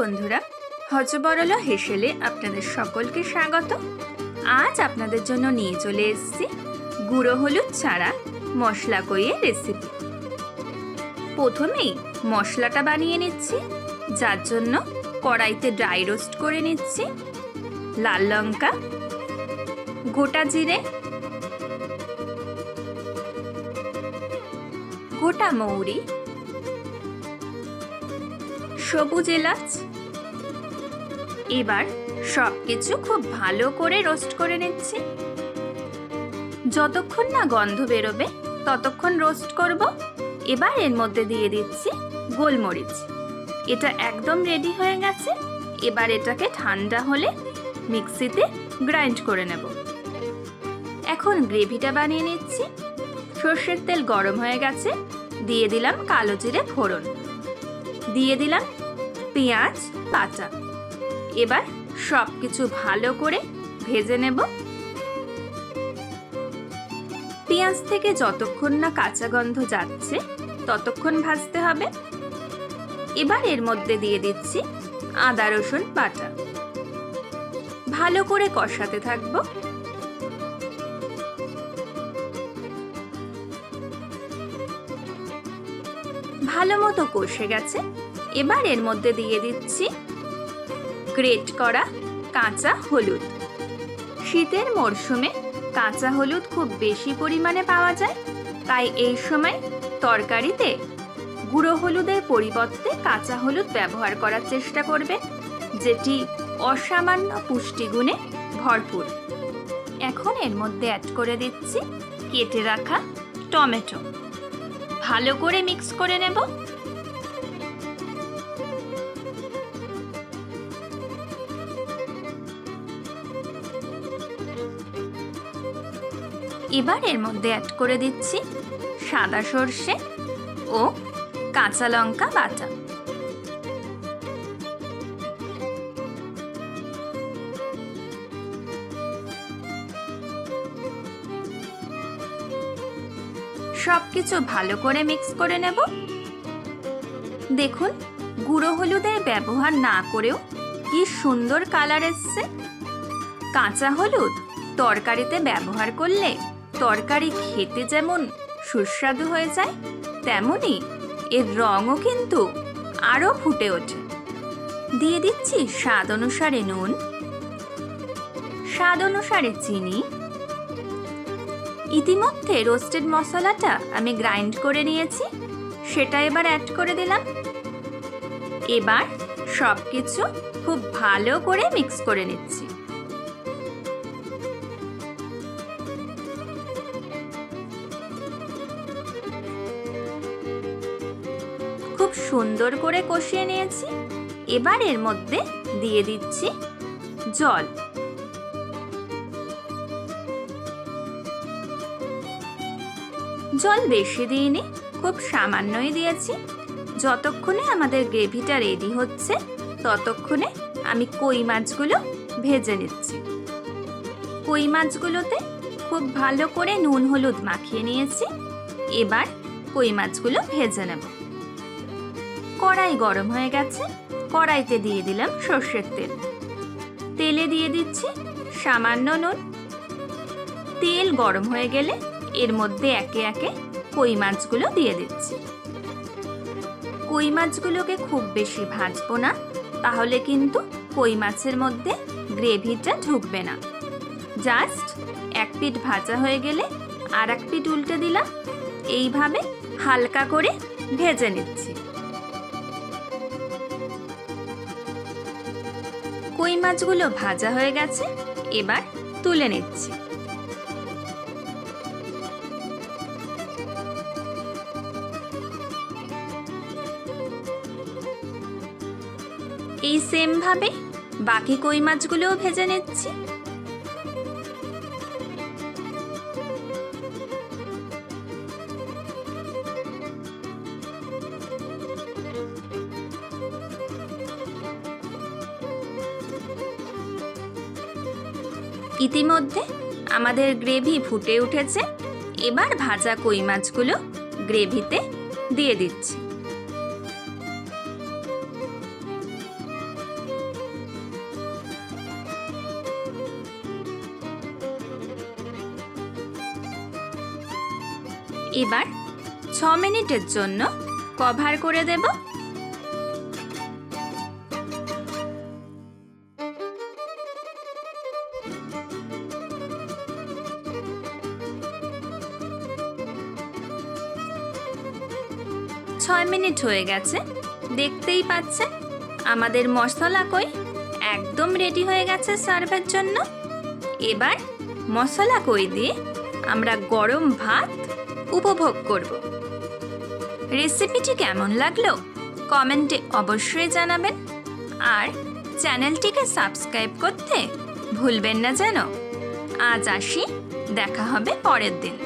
বন্ধুরা হজবরল হেসেলে আপনাদের সকলকে স্বাগত। আজ আপনাদের জন্য নিয়ে চলে এসেছি গুঁড়ো হলুদ ছাড়া মশলা কইয়ে রেসিপি প্রথমেই মশলাটা বানিয়ে নিচ্ছি, যার জন্য কড়াইতে ড্রাই রোস্ট করে নিচ্ছি, লাল লঙ্কা, গোটা জিরে, গোটা মৌরি সবুজ এলাচ। এবার সব কিছু খুব ভালো করে রোস্ট করে নিচ্ছি। যতক্ষণ না গন্ধ বেরোবে, ততক্ষণ রোস্ট করব। এবার এর মধ্যে দিয়ে দিচ্ছি গোলমরিচ। এটা একদম রেডি হয়ে গেছে। এবার এটাকে ঠান্ডা হলে মিক্সিতে গ্রাইন্ড করে নেব। এখন গ্রেভিটা বানিয়ে নিচ্ছি। সর্ষের তেল গরম হয়ে গেছে। দিয়ে দিলাম কালো জিরে ফোড়ন। দিয়ে দিলাম পেঁয়াজ কাঁচা এবার সব কিছু ভালো করে ভেজে নেব। পেঁয়াজ থেকে যতক্ষণ না কাঁচা গন্ধ যাচ্ছে, ততক্ষণ ভাজতে হবে। এবার এর মধ্যে দিয়ে দিচ্ছি আদা, রসুন, বাটা। ভালো করে কষাতে থাকব। ভালো মতো কষে গেছে। এবার এর মধ্যে দিয়ে দিচ্ছি গ্রেট করা কাঁচা হলুদ। শীতের মরশুমে কাঁচা হলুদ খুব বেশি পরিমাণে পাওয়া যায়, তাই এই সময় তরকারিতে গুঁড়ো হলুদের পরিবর্তে কাঁচা হলুদ ব্যবহার করার চেষ্টা করবে যেটি অসামান্য পুষ্টিগুণে ভরপুর। এখন এর মধ্যে অ্যাড করে দিচ্ছি কেটে রাখা টমেটো। ভালো করে মিক্স করে নেব। এবার এর মধ্যে অ্যাড করে দিচ্ছি সাদা সর্ষে ও কাঁচা লঙ্কা বাটা। সব কিছু ভালো করে মিক্স করে নেব। দেখুন, গুঁড়ো হলুদের ব্যবহার না করেও কি সুন্দর কালার এসছে। কাঁচা হলুদ তরকারিতে ব্যবহার করলে তরকারি খেতে যেমন সুস্বাদু হয়ে যায় তেমনই এর রঙও কিন্তু আরও ফুটে ওঠে। দিয়ে দিচ্ছি স্বাদ অনুসারে নুন, স্বাদ অনুসারে চিনি। ইতিমধ্যে রোস্টেড মশলাটা আমি গ্রাইন্ড করে নিয়েছি, সেটা এবার অ্যাড করে দিলাম। এবার সব কিছু খুব ভালো করে মিক্স করে নিচ্ছি। খুব সুন্দর করে কষিয়ে নিয়েছি। এবার এর মধ্যে দিয়ে দিচ্ছি জল। জল বেশি দিইনি, খুব সামান্যই দিয়েছি। যতক্ষণে আমাদের গ্রেভিটা রেডি হচ্ছে, ততক্ষণে আমি কই মাছগুলো ভেজে নিচ্ছি। কই মাছগুলোতে খুব ভালো করে নুন হলুদ মাখিয়ে নিয়েছি। এবার কই মাছগুলো ভেজে নেব। কড়াই গরম হয়ে গেছে। কড়াইতে দিয়ে দিলাম সর্ষের তেল। তেলে দিয়ে দিচ্ছি সামান্য নুন। তেল গরম হয়ে গেলে এর মধ্যে একে একে কই মাছগুলো দিয়ে দিচ্ছি। কই মাছগুলোকে খুব বেশি ভাজবো না, তাহলে কিন্তু কই মাছের মধ্যে গ্রেভিটা ঢুকবে না। জাস্ট এক পিঠ ভাজা হয়ে গেলে আর এক পিঠ উল্টে দিলাম। এইভাবে হালকা করে ভেজে নিচ্ছি। কই মাছগুলো ভাজা হয়ে গেছে, এবার তুলে নিচ্ছি। এই সেম ভাবে বাকি কই মাছগুলোও ভেজে নিচ্ছি। ইতিমধ্যে আমাদের গ্রেভি ফুটে উঠেছে। এবার ভাজা কই মাছগুলো গ্রেভিতে দিয়ে দিচ্ছি। এবার ছ মিনিটের জন্য কভার করে দেবো। ছয় মিনিট হয়ে গেছে। দেখতেই পাচ্ছেন, আমাদের মশলা কই? একদম রেডি হয়ে গেছে সার্ভের জন্য। এবার মশলা কই দিয়ে আমরা গরম ভাত উপভোগ করব। রেসিপিটি কেমন লাগল? কমেন্টে অবশ্যই জানাবেন। আর চ্যানেলটিকে সাবস্ক্রাইব করতে ভুলবেন না যেন। আজ আসি, দেখা হবে পরের দিন।